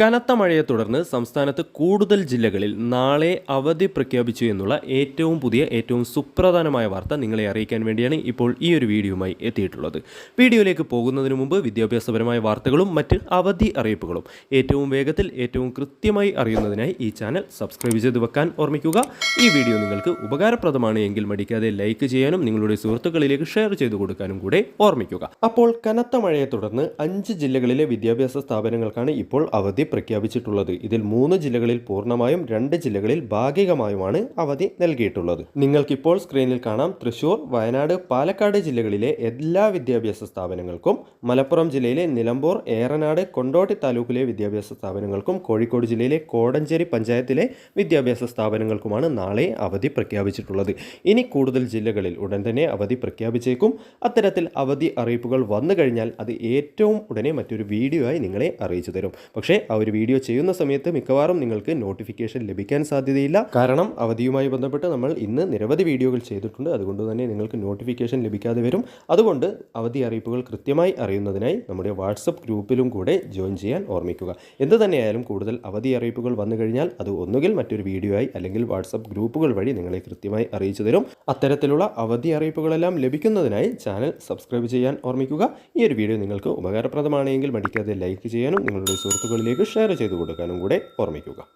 കനത്ത മഴയെ തുടർന്ന് സംസ്ഥാനത്ത് കൂടുതൽ ജില്ലകളിൽ നാളെ അവധി പ്രഖ്യാപിച്ചു എന്നുള്ള ഏറ്റവും പുതിയ ഏറ്റവും സുപ്രധാനമായ വാർത്ത നിങ്ങളെ അറിയിക്കാൻ വേണ്ടിയാണ് ഇപ്പോൾ ഈ ഒരു വീഡിയോയുമായി എത്തിയിട്ടുള്ളത്. വീഡിയോയിലേക്ക് പോകുന്നതിന് മുമ്പ് വിദ്യാഭ്യാസപരമായ വാർത്തകളും മറ്റ് അവധി അറിയിപ്പുകളും ഏറ്റവും വേഗത്തിൽ ഏറ്റവും കൃത്യമായി അറിയുന്നതിനായി ഈ ചാനൽ സബ്സ്ക്രൈബ് ചെയ്ത് വെക്കാൻ ഓർമ്മിക്കുക. ഈ വീഡിയോ നിങ്ങൾക്ക് ഉപകാരപ്രദമാണ് എങ്കിൽ മടിക്കാതെ ലൈക്ക് ചെയ്യാനും നിങ്ങളുടെ സുഹൃത്തുക്കളിലേക്ക് ഷെയർ ചെയ്തു കൊടുക്കാനും കൂടെ ഓർമ്മിക്കുക. അപ്പോൾ കനത്ത മഴയെ തുടർന്ന് അഞ്ച് ജില്ലകളിലെ വിദ്യാഭ്യാസ സ്ഥാപനങ്ങൾക്കാണ് ഇപ്പോൾ അവധി പ്രഖ്യാപിച്ചിട്ടുള്ളത്. ഇതിൽ മൂന്ന് ജില്ലകളിൽ പൂർണമായും രണ്ട് ജില്ലകളിൽ ഭാഗികമായുമാണ് അവധി നൽകിയിട്ടുള്ളത്. നിങ്ങൾക്കിപ്പോൾ സ്ക്രീനിൽ കാണാം തൃശൂർ വയനാട് പാലക്കാട് ജില്ലകളിലെ എല്ലാ വിദ്യാഭ്യാസ സ്ഥാപനങ്ങൾക്കും മലപ്പുറം ജില്ലയിലെ നിലമ്പൂർ ഏറനാട് കൊണ്ടോട്ടി താലൂക്കിലെ വിദ്യാഭ്യാസ സ്ഥാപനങ്ങൾക്കും കോഴിക്കോട് ജില്ലയിലെ കോടഞ്ചേരി പഞ്ചായത്തിലെ വിദ്യാഭ്യാസ സ്ഥാപനങ്ങൾക്കുമാണ് നാളെ അവധി പ്രഖ്യാപിച്ചിട്ടുള്ളത്. ഇനി കൂടുതൽ ജില്ലകളിൽ ഉടൻ തന്നെ അവധി പ്രഖ്യാപിച്ചേക്കും. അത്തരത്തിൽ അവധി അറിയിപ്പുകൾ വന്നു കഴിഞ്ഞാൽ അത് ഏറ്റവും ഉടനെ മറ്റൊരു വീഡിയോ ആയി നിങ്ങളെ അറിയിച്ചു തരും. പക്ഷേ ആ ഒരു വീഡിയോ ചെയ്യുന്ന സമയത്ത് മിക്കവാറും നിങ്ങൾക്ക് നോട്ടിഫിക്കേഷൻ ലഭിക്കാൻ സാധ്യതയില്ല. കാരണം അവധിയുമായി ബന്ധപ്പെട്ട് നമ്മൾ ഇന്ന് നിരവധി വീഡിയോകൾ ചെയ്തിട്ടുണ്ട്. അതുകൊണ്ട് തന്നെ നിങ്ങൾക്ക് നോട്ടിഫിക്കേഷൻ ലഭിക്കാതെ വരും. അതുകൊണ്ട് അവധി അറിയിപ്പുകൾ കൃത്യമായി അറിയുന്നതിനായി നമ്മുടെ വാട്സപ്പ് ഗ്രൂപ്പിലും കൂടെ ജോയിൻ ചെയ്യാൻ ഓർമ്മിക്കുക. എന്ത് തന്നെയായാലും കൂടുതൽ അവധി അറിയിപ്പുകൾ വന്നു കഴിഞ്ഞാൽ അത് ഒന്നുകിൽ മറ്റൊരു വീഡിയോ ആയി അല്ലെങ്കിൽ വാട്സപ്പ് ഗ്രൂപ്പുകൾ വഴി നിങ്ങളെ കൃത്യമായി അറിയിച്ചു തരും. അത്തരത്തിലുള്ള അവധി അറിയിപ്പുകളെല്ലാം ലഭിക്കുന്നതിനായി ചാനൽ സബ്സ്ക്രൈബ് ചെയ്യാൻ ഓർമ്മിക്കുക. ഈ ഒരു വീഡിയോ നിങ്ങൾക്ക് ഉപകാരപ്രദമാണെങ്കിൽ മടിക്കാതെ ലൈക്ക് ചെയ്യാനും നിങ്ങളുടെ സുഹൃത്തുക്കളിലേക്ക് ഷെയർ ചെയ്ത് കൊടുക്കാനും കൂടെ ഓർമ്മിക്കുക.